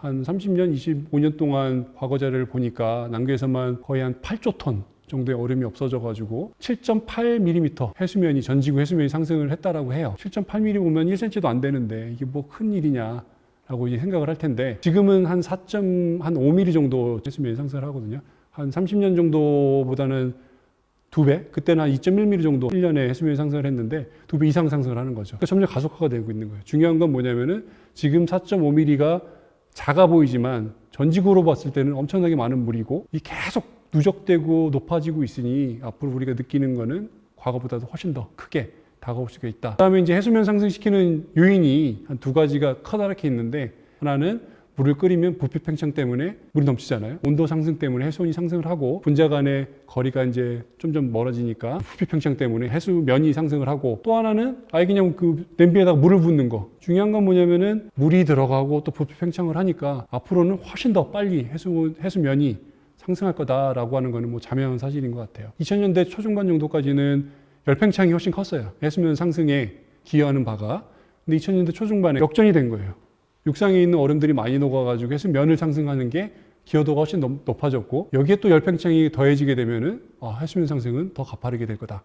한 30년, 25년 동안 과거 자료를 보니까 남교에서만 거의 한 8조 톤 정도의 얼음이 없어져 가지고 7.8mm 해수면이 전 지구 해수면이 상승을 했다라고 해요. 7.8mm 보면 1cm도 안 되는데 이게 뭐 큰 일이냐? 라고 이제 생각을 할 텐데 지금은 한 4.5mm 정도 해수면이 상승을 하거든요. 한 30년 정도보다는 두 배? 그때는 한 2.1mm 정도 1년에 해수면이 상승을 했는데 두 배 이상 상승을 하는 거죠. 그러니까 점점 가속화가 되고 있는 거예요. 중요한 건 뭐냐면은 지금 4.5mm가 작아 보이지만 전지구로 봤을 때는 엄청나게 많은 물이고 이 계속 누적되고 높아지고 있으니 앞으로 우리가 느끼는 거는 과거보다도 훨씬 더 크게 다가올 수가 있다. 그다음에 이제 해수면 상승시키는 요인이 한 두 가지가 커다랗게 있는데 하나는 물을 끓이면 부피 팽창 때문에 물이 넘치잖아요. 온도 상승 때문에 해수온이 상승을 하고 분자 간의 거리가 이제 점점 멀어지니까 부피 팽창 때문에 해수면이 상승을 하고 또 하나는 아예 그냥 그 냄비에다가 물을 붓는 거. 중요한 건 뭐냐면은 물이 들어가고 또 부피 팽창을 하니까 앞으로는 훨씬 더 빨리 해수 해수면이 상승할 거다라고 하는 거는 뭐 자명한 사실인 것 같아요. 2000년대 초중반 정도까지는 열팽창이 훨씬 컸어요. 해수면 상승에 기여하는 바가. 근데 2000년대 초중반에 역전이 된 거예요. 육상에 있는 얼음들이 많이 녹아가지고 해수면을 상승하는 게 기여도가 훨씬 높- 높아졌고 여기에 또 열팽창이 더해지게 되면은 아, 해수면 상승은 더 가파르게 될 거다.